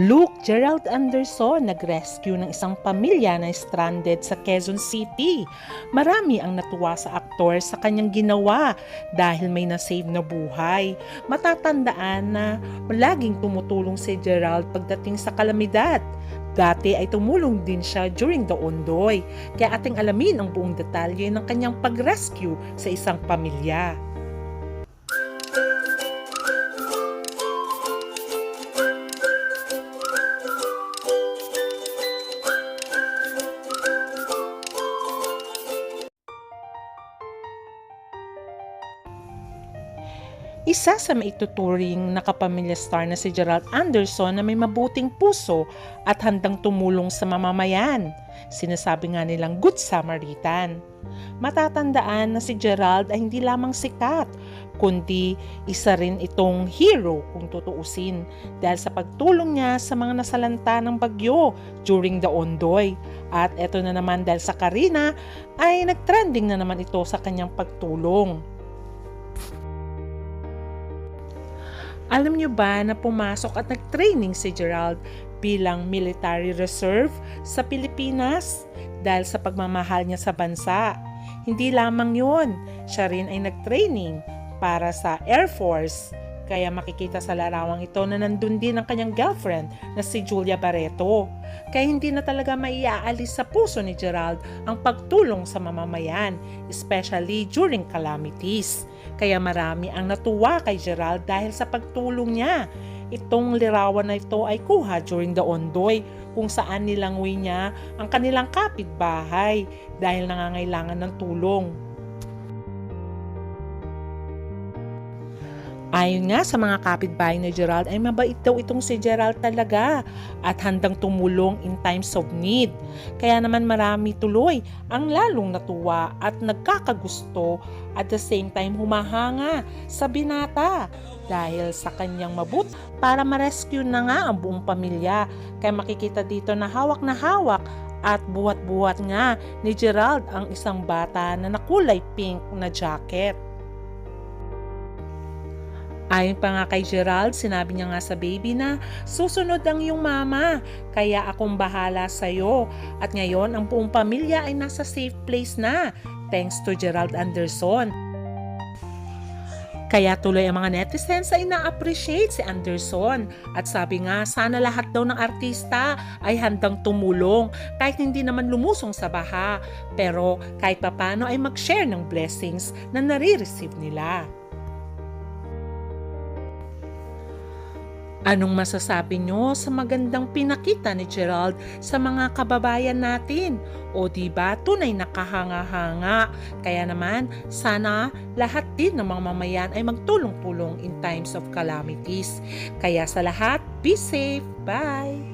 Luke Gerald Anderson nag-rescue ng isang pamilya na stranded sa Quezon City. Marami ang natuwa sa aktor sa kanyang ginawa dahil may nasave na buhay. Matatandaan na laging tumutulong si Gerald pagdating sa kalamidad. Dati ay tumulong din siya during the Ondoy. Kaya ating alamin ang buong detalye ng kanyang pag-rescue sa isang pamilya. Isa sa maituturing na kapamilya star na si Gerald Anderson na may mabuting puso at handang tumulong sa mamamayan. Sinasabi nga nilang Good Samaritan. Matatandaan na si Gerald ay hindi lamang sikat, kundi isa rin itong hero kung tutuusin dahil sa pagtulong niya sa mga nasalanta ng bagyo during the Ondoy. At eto na naman dahil sa Karina ay nagtrending na naman ito sa kanyang pagtulong. Alam niyo ba na pumasok at nag-training si Gerald bilang military reserve sa Pilipinas dahil sa pagmamahal niya sa bansa? Hindi lamang yun, siya rin ay nag-training para sa Air Force. Kaya makikita sa larawang ito na nandun din ang kanyang girlfriend na si Julia Barreto. Kaya hindi na talaga maiaalis sa puso ni Gerald ang pagtulong sa mamamayan, especially during calamities. Kaya marami ang natuwa kay Gerald dahil sa pagtulong niya. Itong lirawan na ito ay kuha during the Ondoy kung saan nilangoy niya ang kanilang kapitbahay dahil nangangailangan ng tulong. Ayon nga sa mga kapitbahay ni Gerald ay mabait daw itong si Gerald talaga at handang tumulong in times of need. Kaya naman marami tuloy ang lalong natuwa at nagkakagusto at the same time humahanga sa binata dahil sa kanyang mabut para ma-rescue na nga ang buong pamilya. Kaya makikita dito na hawak na hawak at buhat-buhat nga ni Gerald ang isang bata na nakulay pink na jacket. Ayon pa nga kay Gerald, sinabi niya nga sa baby na susunod ang iyong mama, kaya akong bahala sa iyo. At ngayon, ang buong pamilya ay nasa safe place na, thanks to Gerald Anderson. Kaya tuloy ang mga netizens ay na-appreciate si Anderson. At sabi nga, sana lahat daw ng artista ay handang tumulong kahit hindi naman lumusong sa baha. Pero kahit papano ay mag-share ng blessings na nare-receive nila. Anong masasabi nyo sa magandang pinakita ni Gerald sa mga kababayan natin? O di ba tunay na kahanga-hanga? Kaya naman, sana lahat din ng mga mamayan ay magtulong-tulong in times of calamities. Kaya sa lahat, be safe. Bye!